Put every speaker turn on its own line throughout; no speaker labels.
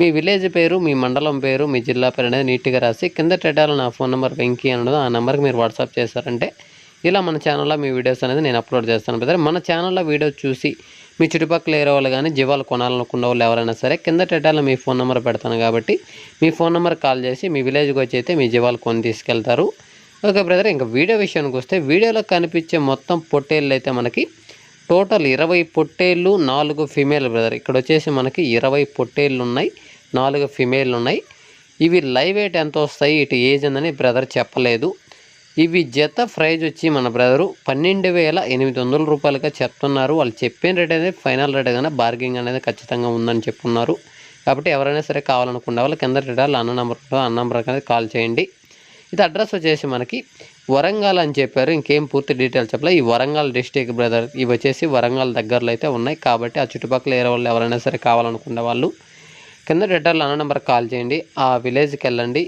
మీ village పేరు మీ మండలం పేరు మీ జిల్లా పేరు అనేది నీట్గా రాసి కింద టెటాల నా ఫోన్ నెంబర్ వెంకీ అనడం ఆ నెంబర్కి మీరు వాట్సాప్ చేశారంటే ఇలా మన ఛానల్లో మీ వీడియోస్ అనేది నేను అప్లోడ్ చేస్తాను. బ్రదర్ మన ఛానల్లో వీడియో చూసి మీ చుట్టుపక్కల ఏరే వాళ్ళు కానీ జీవాలు కొనాలనుకున్న వాళ్ళు ఎవరైనా సరే కింద టెటాలో మీ ఫోన్ నెంబర్ పెడతాను కాబట్టి మీ ఫోన్ నెంబర్ కాల్ చేసి మీ విలేజ్కి వచ్చి అయితే మీ జీవాలు కొని తీసుకెళ్తారు. ఓకే బ్రదర్ ఇంకా వీడియో విషయానికి వస్తే వీడియోలో కనిపించే మొత్తం పొట్టేళ్ళు అయితే మనకి టోటల్ ఇరవై పొట్టేళ్ళు నాలుగు ఫిమేల్ బ్రదర్. ఇక్కడ వచ్చేసి మనకి ఇరవై పొట్టేళ్ళు ఉన్నాయి నాలుగు ఫిమేల్ ఉన్నాయి ఇవి లైవ్ వెయిట్ ఎంత వస్తాయి ఇటు ఏజ్ ఉందని బ్రదర్ చెప్పలేదు. ఇవి జత ప్రైజ్ వచ్చి మన బ్రదరు పన్నెండు వేల ఎనిమిది వందల రూపాయలుగా చెప్తున్నారు. వాళ్ళు చెప్పిన రేట్ అనేది ఫైనల్ రేట్ కానీ బార్గింగ్ అనేది ఖచ్చితంగా ఉందని చెప్పున్నారు కాబట్టి ఎవరైనా సరే కావాలనుకున్న వాళ్ళు కింద రిటార్లు అన్న నెంబర్ అన్న నెంబర్ అనేది కాల్ చేయండి. ఇది అడ్రస్ వచ్చేసి మనకి వరంగల్ అని చెప్పారు. ఇంకేం పూర్తి డీటెయిల్స్ చెప్పలే. ఈ వరంగల్ డిస్టిక్ బ్రదర్ ఇవి వచ్చేసి వరంగల్ దగ్గరలో అయితే ఉన్నాయి. కాబట్టి ఆ చుట్టుపక్కల ఏరే వాళ్ళు ఎవరైనా సరే కావాలనుకునే వాళ్ళు కింద రిటర్న్ అన్న నెంబర్ కాల్ చేయండి. ఆ విలేజ్కి వెళ్ళండి.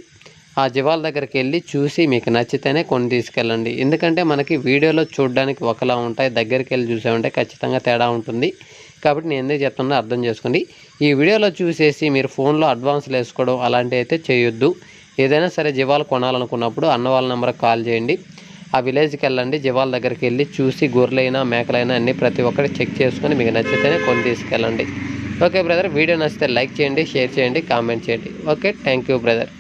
ఆ జీవాల దగ్గరికి వెళ్ళి చూసి మీకు నచ్చితేనే కొన్ని తీసుకెళ్ళండి. ఎందుకంటే మనకి వీడియోలో చూడడానికి ఒకలా ఉంటాయి. దగ్గరికి వెళ్ళి చూసామంటే ఖచ్చితంగా తేడా ఉంటుంది. కాబట్టి నేను ఎందుకు చెప్తున్నా అర్థం చేసుకోండి. ఈ వీడియోలో చూసేసి మీరు ఫోన్లో అడ్వాన్స్లు వేసుకోవడం అలాంటివి అయితే చేయొద్దు. ఏదైనా సరే జీవాలు కొనాలనుకున్నప్పుడు అన్న వాళ్ళ నెంబర్కి కాల్ చేయండి. ఆ విలేజ్కి వెళ్ళండి. జీవాల దగ్గరికి వెళ్ళి చూసి గొర్రెలైనా మేకలైనా అన్నీ ప్రతి ఒక్కటి చెక్ చేసుకొని మీకు నచ్చితేనే కొని తీసుకెళ్ళండి. ఓకే బ్రదర్ వీడియో నచ్చితే లైక్ చేయండి షేర్ చేయండి కామెంట్ చేయండి. Okay thank you brother.